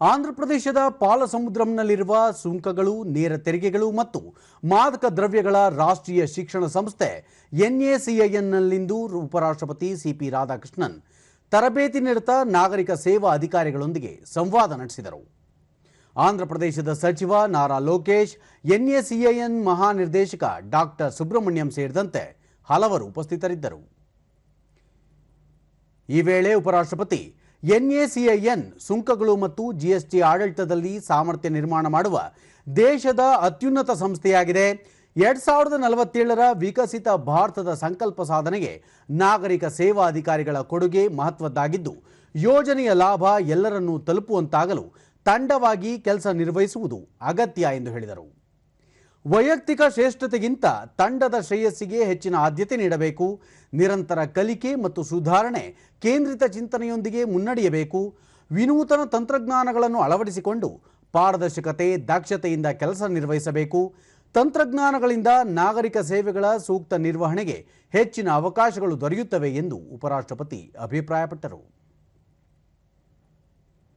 ಆಂಧ್ರಪ್ರದೇಶದ ಪಾಲಸಮುದ್ರಂನಲ್ಲಿರುವ ಸುಂಕಗಳು, ನೇರ ತೆರಿಗೆಗಳು ಮತ್ತು ಮಾದಕ ದ್ರವ್ಯಗಳ ರಾಷ್ಟ್ರೀಯ ಶಿಕ್ಷಣ ಸಂಸ್ಥೆ ಎನ್ಎಸಿಐಎನ್ನಲ್ಲಿಂದು ಉಪರಾಷ್ಟ್ರಪತಿ ಸಿಪಿ ರಾಧಾಕೃಷ್ಣನ್ ತರಬೇತಿ ನಿರತ ನಾಗರಿಕ ಸೇವಾ ಅಧಿಕಾರಿಗಳೊಂದಿಗೆ ಸಂವಾದ ನಡೆಸಿದರು. ಆಂಧ್ರಪ್ರದೇಶದ ಸಚಿವ ನಾರಾ ಲೋಕೇಶ್, ಎನ್ಎಸಿಐಎನ್ ಮಹಾನಿರ್ದೇಶಕ ಡಾಕ್ಟರ್ ಸುಬ್ರಹ್ಮಣ್ಯಂ ಸೇರಿದಂತೆ ಹಲವರು ಉಪಸ್ಥಿತರಿದ್ದರು. ಈ ವೇಳೆ ಉಪರಾಷ್ಟ್ರಪತಿ ಎನ್ಎಸಿಐಎನ್, ಸುಂಕಗಳು ಮತ್ತು ಜಿಎಸ್ಟಿ ಆಡಳಿತದಲ್ಲಿ ಸಾಮರ್ಥ್ಯ ನಿರ್ಮಾಣ ಮಾಡುವ ದೇಶದ ಅತ್ಯುನ್ನತ ಸಂಸ್ಥೆಯಾಗಿದೆ. ಎರಡ್ ಸಾವಿರದ ನಲವತ್ತೇಳರ ವಿಕಸಿತ ಭಾರತದ ಸಂಕಲ್ಪ ಸಾಧನೆಗೆ ನಾಗರಿಕ ಸೇವಾ ಅಧಿಕಾರಿಗಳ ಕೊಡುಗೆ ಮಹತ್ವದ್ದಾಗಿದ್ದು, ಯೋಜನೆಯ ಲಾಭ ಎಲ್ಲರನ್ನೂ ತಲುಪುವಂತಾಗಲು ತಂಡವಾಗಿ ಕೆಲಸ ನಿರ್ವಹಿಸುವುದು ಅಗತ್ಯ ಎಂದು ಹೇಳಿದರು. ವೈಯಕ್ತಿಕ ಶ್ರೇಷ್ಠತೆಗಿಂತ ತಂಡದ ಶ್ರೇಯಸ್ಸಿಗೆ ಹೆಚ್ಚಿನ ಆದ್ಯತೆ ನೀಡಬೇಕು. ನಿರಂತರ ಕಲಿಕೆ ಮತ್ತು ಸುಧಾರಣೆ ಕೇಂದ್ರಿತ ಚಿಂತನೆಯೊಂದಿಗೆ ಮುನ್ನಡೆಯಬೇಕು. ವಿನೂತನ ತಂತ್ರಜ್ಞಾನಗಳನ್ನು ಅಳವಡಿಸಿಕೊಂಡು ಪಾರದರ್ಶಕತೆ, ದಕ್ಷತೆಯಿಂದ ಕೆಲಸ ನಿರ್ವಹಿಸಬೇಕು. ತಂತ್ರಜ್ಞಾನಗಳಿಂದ ನಾಗರಿಕ ಸೇವೆಗಳ ಸೂಕ್ತ ನಿರ್ವಹಣೆಗೆ ಹೆಚ್ಚಿನ ಅವಕಾಶಗಳು ದೊರೆಯುತ್ತವೆ ಎಂದು ಉಪರಾಷ್ಟ್ರಪತಿ ಅಭಿಪ್ರಾಯಪಟ್ಟರು.